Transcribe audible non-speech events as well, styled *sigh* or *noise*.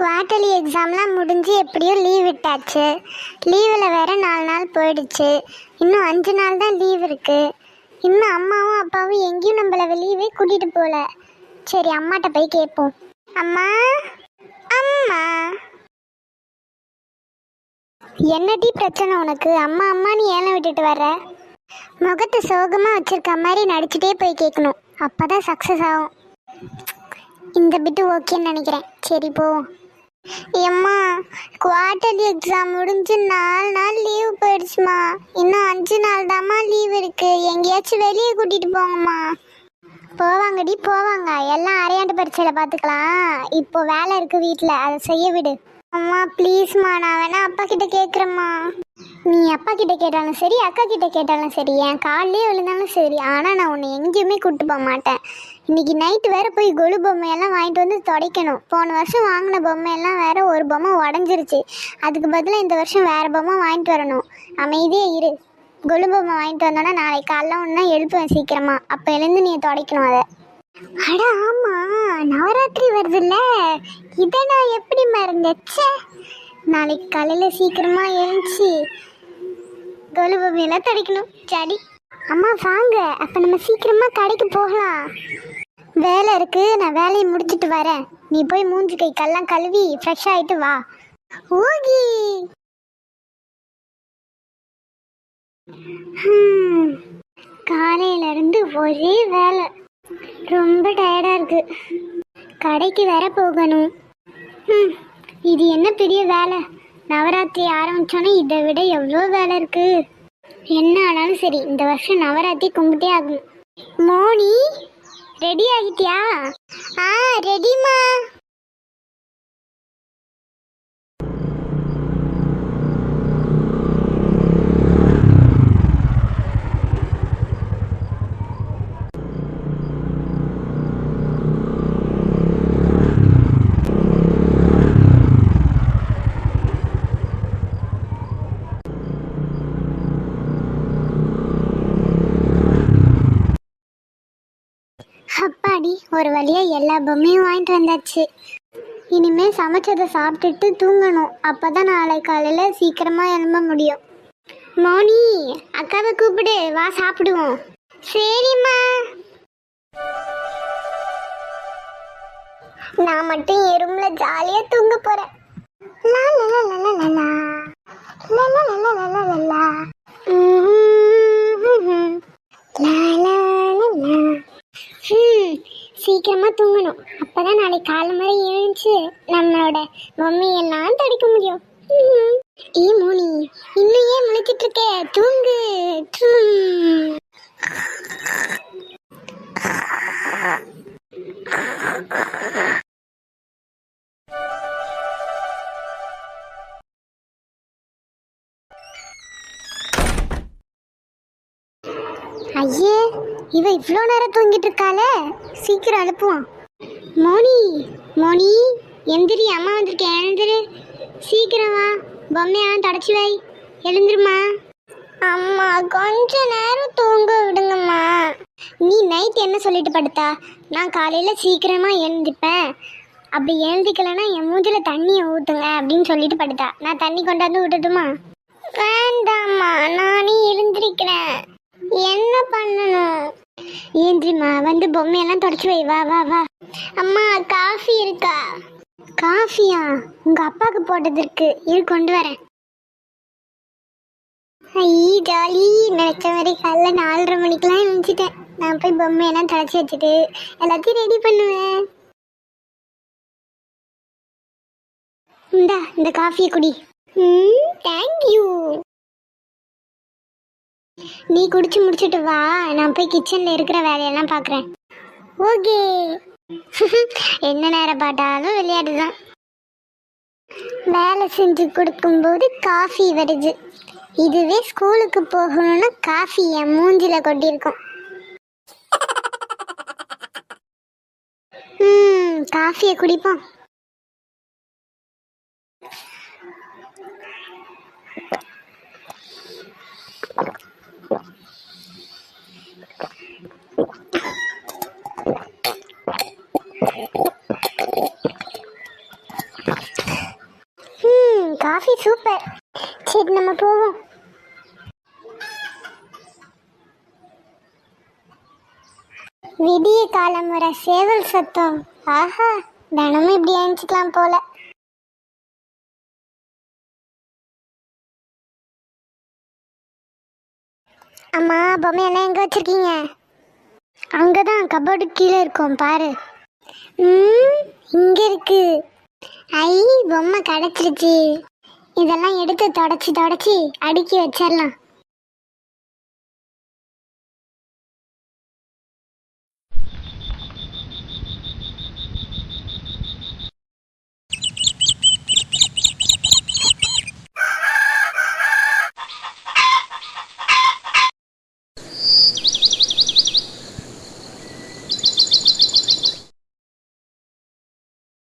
Quarterly எக்ஸாம்லாம் முடிஞ்சு எப்படியோ லீவ் விட்டாச்சு. லீவில் வேற நாலு நாள் போயிடுச்சு. இன்னும் அஞ்சு நாள் தான் லீவ் இருக்குது இன்னும் அம்மாவும் அப்பாவும் எங்கேயும் நம்மளை வெளியவே கூட்டிகிட்டு போகல சரி அம்மாட்ட போய் கேட்போம் அம்மா? அம்மா? என்னடி பிரச்சனை உனக்கு? அம்மா அம்மா நீ ஏலம் விட்டுட்டு வர்ற? முகத்தை சோகமாக வச்சுருக்க மாதிரி நடிச்சுட்டே போய் கேட்கணும் அப்போ தான் சக்ஸஸ் ஆகும். இந்த பிட்டு ஓகேன்னு நினைக்கிறேன். சரி போவோம் ஏம்மா குவார்டர் எக்ஸாம் முடிஞ்சு நாலு நாள் லீவ் போயிடுச்சுமா. இன்னும் அஞ்சு நாள் தாம்மா லீவ் இருக்கு. எங்கேயாச்சும் வெளியே கூட்டிட்டு போங்கம்மா. போவாங்கடி போவாங்க. எல்லாம் அரையாண்டு பரீட்சையில் பார்த்துக்கலாம் இப்போ வேலை இருக்கு வீட்டில் அதை செய்ய விடு. அம்மா ப்ளீஸ்மா நான் வேணா அப்பா கிட்ட கேட்குறேம்மா நீ அப்பா கிட்ட கேட்டாலும் சரி அக்கா கிட்ட கேட்டாலும் சரி என் காலிலே விழுந்தாலும் சரி ஆனால் நான் உன்னை எங்கேயுமே கூப்பிட்டு போக மாட்டேன். இன்னைக்கு நைட்டு வேற போய் கொலு பொம்மையெல்லாம் வாங்கிட்டு வந்து துடைக்கணும். போன வருஷம் வாங்கின பொம்மையெல்லாம் வேற ஒரு பொம்மை உடஞ்சிருச்சு. அதுக்கு பதிலாக இந்த வருஷம் வேற பொம்மை வாங்கிட்டு வரணும். அமைதியே இரு. கொலு பொம்மை வாங்கிட்டு வந்தோன்னா நாளைக்கு காலைல ஒன்றா எழுப்புவேன் சீக்கிரமா. அப்போ எழுந்து நீ துடைக்கணும் அதை. அட ஆமா நவராத்திரி வருதுல்ல. இதை நான் எப்படி மறந்தச்சே. நாளைக்கு காலையில் சீக்கிரமாக எழுந்துச்சு. கொலு பொம்மையெல்லாம் துடைக்கணும் சரி அம்மா வாங்க. அப்போ நம்ம சீக்கிரமாக கடைக்கு போகலாம். வேலை இருக்குது நான் வேலையை முடிச்சுட்டு வரேன். நீ போய் மூஞ்சி கை கல்லாம் கழுவி ஃப்ரெஷ் ஆகிட்டு வா. ஓகி. காலையிலேருந்து ஒரே வேலை. ரொம்ப டயர்டாக இருக்குது கடைக்கு வேற போகணும். ம் இது என்ன பெரிய வேலை? நவராத்திரி ஆரம்பித்தோன்னே இதை விட எவ்வளோ வேலை இருக்கு? என்ன ஆனாலும் சரி இந்த வருஷம் நவராத்திரி கும்பிட்டே ஆகும் மோனி ரெடி ஆகிட்டியா? ஆ ரெடிமா அப்பாடி ஒரு வழியா எல்லா பொம்மையும் வாங்கிட்டு வந்தாச்சு. இனிமே சமைச்சதை சாப்பிட்டுட்டு தூங்கணும். அப்பதான் நாளை காலையில சீக்கிரமா எழும்ப முடியும். மோனி அக்காவை கூப்பிடு. வா சாப்பிடுவோம். சரிம்மா. நான் மட்டும் எறும்புல ஜாலியா தூங்க போறேன். லா லா லா லா லா லா லா லா லா லா லா லா லா லா ம்ஹும். லா லா லா லா ஹம், சீக்கிரமா தூங்கணும் அப்பதான் நாளைக்கு காலை மாதிரி எழுந்துச்சு. நம்மளோட மம்மியெல்லாம் தடிக்க முடியும். ஏ மோனி இன்னும் ஏன் முழிச்சிட்டு இருக்க? தூங்கு. ஐயே இவ இவ்வளோ நேரம் தூங்கிட்டு இருக்காளே. சீக்கிரம் அனுப்புவான். மோனி மோனி எந்திரி அம்மா வந்திருக்கேன் எழுந்துரு. சீக்கிரம் வா பொம்மையெல்லாம் தொடச்சி வை. எழுந்துருமா அம்மா கொஞ்ச நேரம் தூங்க விடுங்கம்மா. நீ நைட் என்ன சொல்லிட்டு படுத்தா? நான் காலையில் சீக்கிரமாக எழுந்திப்பேன். அப்படி எழுந்திக்கலைன்னா என் மூஞ்சில் தண்ணியை ஊற்றுங்க அப்படின்னு சொல்லிட்டு படுத்தா. நான் தண்ணி கொண்டாந்து விட்டுட்டுமா வேண்டாம்மா நானே எழுந்திருக்கிறேன். என்ன பண்ணணும்? ஏந்திரிம்மா வந்து பொம்மையெல்லாம் தொடச்சி வை. வா வா வா. அம்மா காஃபி இருக்கா? காஃபியா? உங்க அப்பாவுக்கு போட்டது இருக்கு. இரு கொண்டு வரேன். ஐ ஜாலி. நினைச்ச மாதிரி காலைல நாலரை மணிக்கெல்லாம் நினச்சிட்டேன் நான் போய் பொம்மையெல்லாம் தொடச்சி வச்சுட்டு எல்லாத்தையும் ரெடி பண்ணுவேன். இந்தா இந்த காஃபியை குடி. ம் தேங்க்யூ நீ குடிச்சு முடிச்சிட்டு வா. நான் போய் கிச்சன்ல இருக்கிற வேலையெல்லாம் பார்க்குறேன் ஓகே. *laughs* என்ன நேரம் பாட்டாலும் விளையாட்டு தான் வேலை செஞ்சு கொடுக்கும்போது காஃபி வருது. இதுவே ஸ்கூலுக்கு போகணும்னா காஃபி என் மூஞ்சில கொட்டியிருக்கும். *laughs* காஃபியை குடிப்போம். Coffee super. சரி நம்ம போவோம். விடிய காலம் வர சேவல் சத்தம். ஆஹா தினமும் இப்படி அணிச்சுக்கலாம் போல. அம்மா பொம்மை எல்லாம் எங்க வச்சிருக்கீங்க? அங்கதான் கபோர்டு கீழே இருக்கும் பாரு. ம் இங்க இருக்கு. ஐ பொம்மை கிடைச்சிருச்சு. இதெல்லாம் எடுத்து தொடச்சி தொடச்சி அடுக்கி வச்சிடலாம்.